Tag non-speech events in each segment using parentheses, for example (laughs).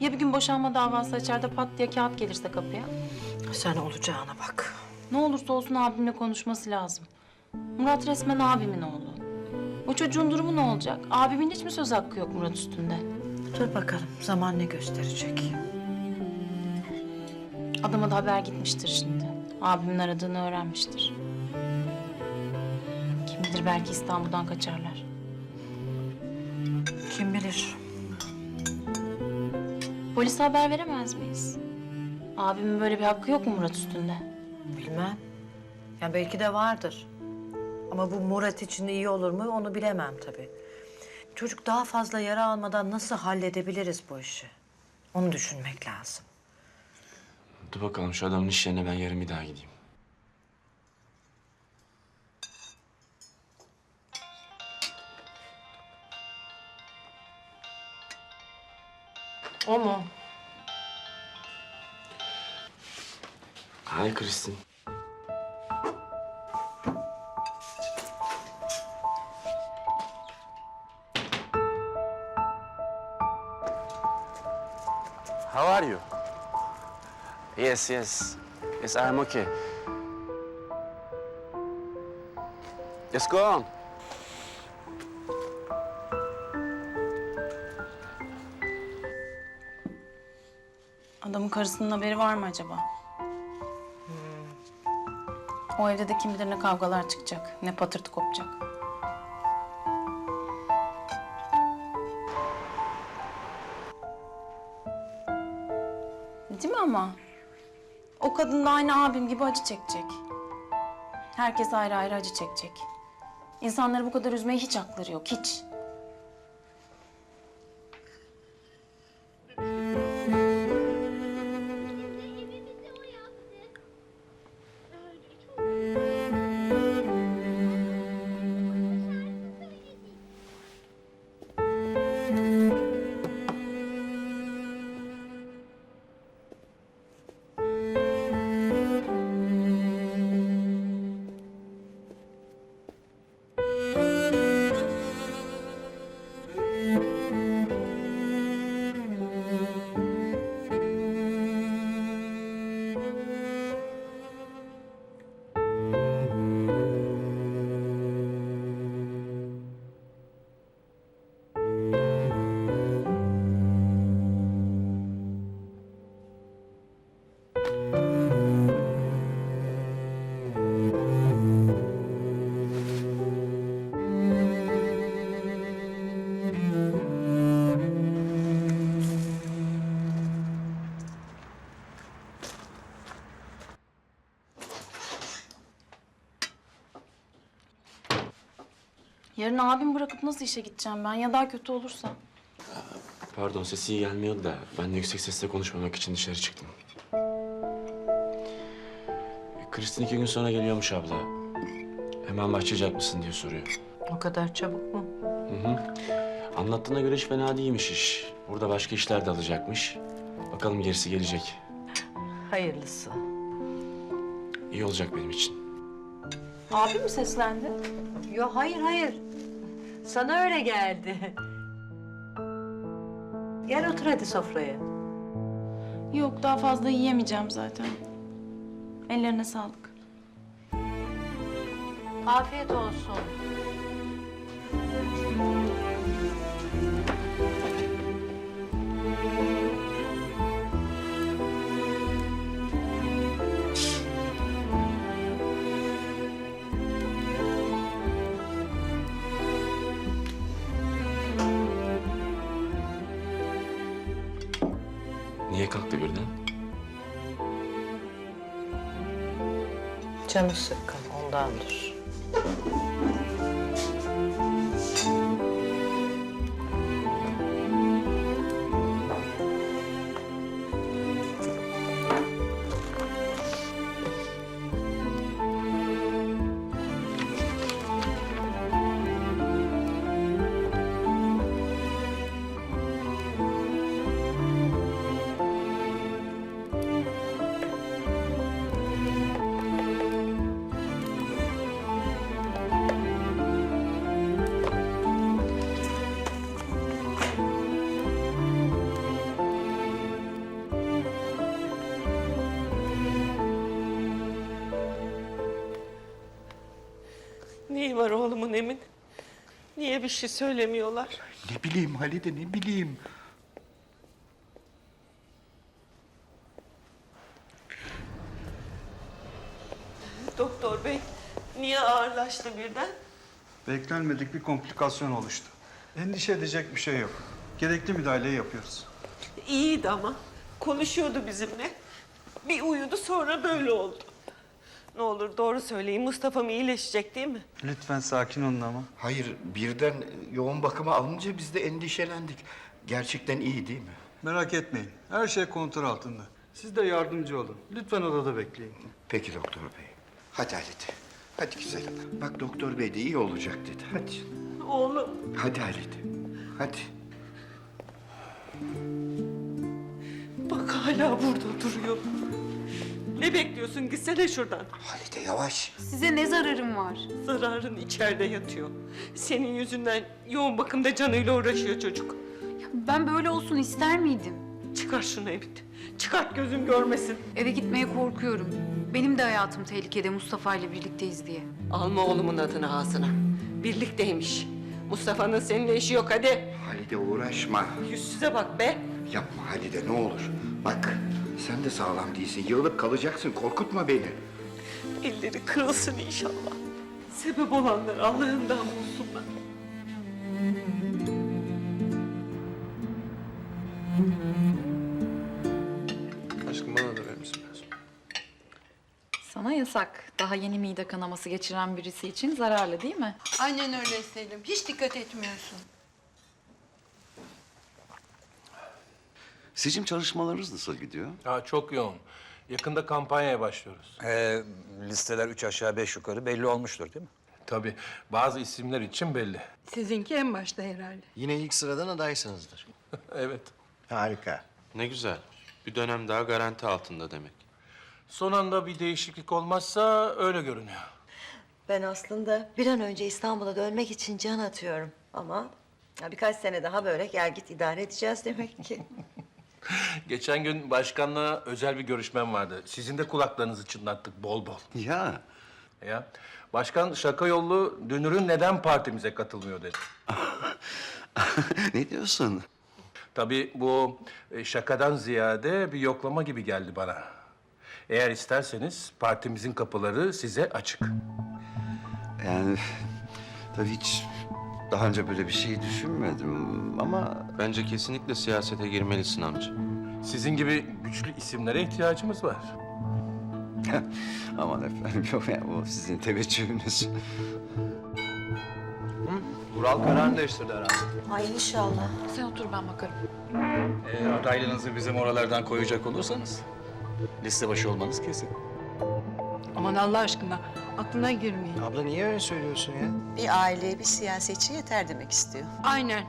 Ya bir gün boşanma davası açar da pat diye kağıt gelirse kapıya? Sen olacağına bak. Ne olursa olsun abimle konuşması lazım. Murat resmen abimin oğlu. O çocuğun durumu ne olacak? Abimin hiç mi söz hakkı yok Murat üstünde? Dur bakalım zaman ne gösterecek. Adama da haber gitmiştir şimdi. Abimin aradığını öğrenmiştir. Kim bilir belki İstanbul'dan kaçarlar. Kim bilir. Polise haber veremez miyiz? Abimin böyle bir hakkı yok mu Murat üstünde? Bilmem. Ya belki de vardır. Ama bu Murat için iyi olur mu onu bilemem tabii. Çocuk daha fazla yara almadan nasıl halledebiliriz bu işi? Onu düşünmek lazım. Dur bakalım şu adamın iş yerine ben yarın bir daha gideyim. Mu? Hay Kristin. How are you? Yes, yes. Yes, I'm okay. Yes, go on. Adamın karısının haberi var mı acaba? O evde de kim bilir ne kavgalar çıkacak, ne patırtı kopacak. Değil mi ama? O kadın da aynı abim gibi acı çekecek. Herkes ayrı ayrı acı çekecek. İnsanları bu kadar üzmeye hiç hakları yok, hiç. Yarın abim bırakıp nasıl işe gideceğim ben ya daha kötü olursa? Pardon sesi iyi gelmiyordu da ben de yüksek sesle konuşmamak için dışarı çıktım. Kristin iki gün sonra geliyormuş abla. Hemen başlayacak mısın diye soruyor. O kadar çabuk mu? Hı hı. Anlattığına göre hiç fena değilmiş iş. Burada başka işler de alacakmış. Bakalım gerisi gelecek. Hayırlısı. İyi olacak benim için. Abi mi seslendi? Yo hayır hayır. Sana öyle geldi. Gel otur hadi sofraya. Yok daha fazla yiyemeyeceğim zaten. Ellerine sağlık. Afiyet olsun. Niye kalktı birden? Canı sıkkın ondandır. Oğlumun Emin? Niye bir şey söylemiyorlar? Ne bileyim Halide ne bileyim. Doktor bey, niye ağırlaştı birden? Beklenmedik bir komplikasyon oluştu. Endişe edecek bir şey yok. Gerekli müdahaleyi yapıyoruz. İyiydi ama. Konuşuyordu bizimle. Bir uyudu sonra böyle oldu. Ne olur doğru söyleyin. Mustafa'm iyileşecek değil mi? Lütfen sakin olun ama. Hayır birden yoğun bakıma alınca biz de endişelendik. Gerçekten iyi değil mi? Merak etmeyin. Her şey kontrol altında. Siz de yardımcı olun. Lütfen odada bekleyin. Peki doktor bey. Hadi Halide. Hadi güzelim. Bak doktor bey de iyi olacak dedi. Hadi. Oğlum. Hadi Halide. Hadi. Bak hala burada duruyor. Ne bekliyorsun? Gitsene şuradan. Halide yavaş. Size ne zararım var? Zararın içeride yatıyor. Senin yüzünden yoğun bakımda canıyla uğraşıyor çocuk. Ben böyle olsun ister miydim? Çıkar şunu Emin. Çıkart gözüm görmesin. Eve gitmeye korkuyorum. Benim de hayatım tehlikede Mustafa ile birlikteyiz diye. Alma oğlumun adını ağzına. Birlikteymiş. Mustafa'nın seninle işi yok hadi. Halide uğraşma. Yüzsüze bak be. Yapma Halide ne olur. Bak sen de sağlam değilsin. Yığılıp kalacaksın. Korkutma beni. Elleri kırılsın inşallah. Sebep olanlar Allah'ından bulsunlar. Aşkım bana da verir misin biraz? Sana yasak. Daha yeni mide kanaması geçiren birisi için zararlı değil mi? Aynen öyle Selim. Hiç dikkat etmiyorsun. Seçim çalışmalarınız nasıl gidiyor? Ha, çok yoğun. Yakında kampanyaya başlıyoruz. Ee, listeler üç aşağı beş yukarı belli olmuştur değil mi? Tabii bazı isimler için belli. Sizinki en başta herhalde. Yine ilk sıradan adaysınızdır. (laughs) evet. Harika. Ne güzel. Bir dönem daha garanti altında demek. Son anda bir değişiklik olmazsa öyle görünüyor. Ben aslında bir an önce İstanbul'a dönmek için can atıyorum. Ama ya birkaç sene daha böyle gel git idare edeceğiz demek ki. (laughs) Geçen gün başkanla özel bir görüşmem vardı. Sizin de kulaklarınızı çınlattık bol bol. Ya Ya. Başkan şaka yollu Dünür'ün neden partimize katılmıyor dedi. (laughs) ne diyorsun? Tabii bu e, şakadan ziyade bir yoklama gibi geldi bana. Eğer isterseniz partimizin kapıları size açık. Yani tabii hiç daha önce böyle bir şey düşünmedim ama Bence kesinlikle siyasete girmelisin amca. Sizin gibi güçlü isimlere ihtiyacımız var. (laughs) aman efendim yok yani bu sizin teveccühünüz. Vural kararını değiştirdi herhalde. Ay inşallah. Sen otur ben bakarım. Eğer adaylığınızı bizim oralardan koyacak olursanız liste başı olmanız kesin. Aman Allah aşkına aklına girmeyin. Abla niye öyle söylüyorsun ya? Bir aileye bir siyasetçi yeter demek istiyor. Aynen.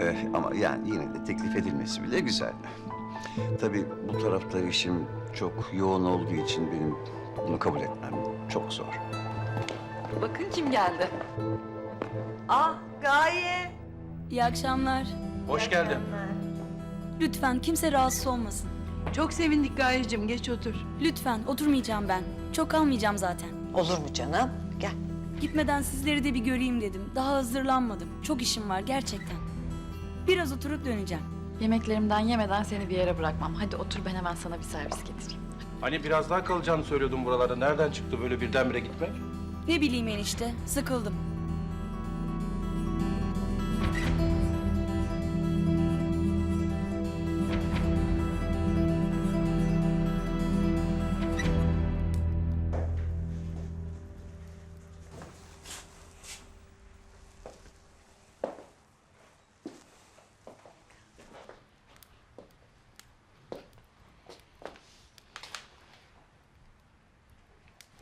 Eh, ama yani yine de teklif edilmesi bile güzel. Tabii bu tarafta işim çok yoğun olduğu için benim bunu kabul etmem çok zor. Bakın kim geldi. Ah Gaye. İyi akşamlar. Hoş geldin. Lütfen kimse rahatsız olmasın. Çok sevindik Gayecim. Geç otur. Lütfen oturmayacağım ben. Çok kalmayacağım zaten. Olur mu canım? Gel. Gitmeden sizleri de bir göreyim dedim. Daha hazırlanmadım. Çok işim var gerçekten. Biraz oturup döneceğim. Yemeklerimden yemeden seni bir yere bırakmam. Hadi otur ben hemen sana bir servis getireyim. Hani biraz daha kalacağını söylüyordun buralarda. Nereden çıktı böyle birdenbire gitmek? Ne bileyim enişte. Sıkıldım.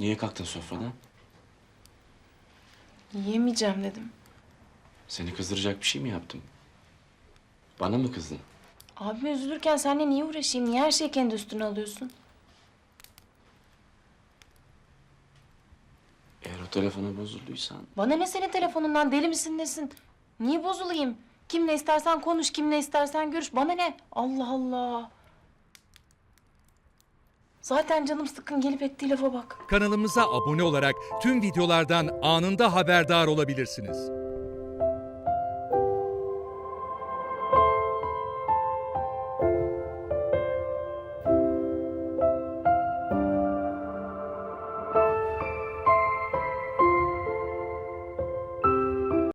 Niye kalktın sofradan? Yiyemeyeceğim dedim. Seni kızdıracak bir şey mi yaptım? Bana mı kızdın? Abim üzülürken seninle niye uğraşayım? Niye her şeyi kendi üstüne alıyorsun? Eğer o telefona bozulduysan... Bana ne senin telefonundan deli misin nesin? Niye bozulayım? Kimle istersen konuş, kimle istersen görüş. Bana ne? Allah Allah. Zaten canım sıkkın gelip ettiği lafa bak. Kanalımıza abone olarak tüm videolardan anında haberdar olabilirsiniz.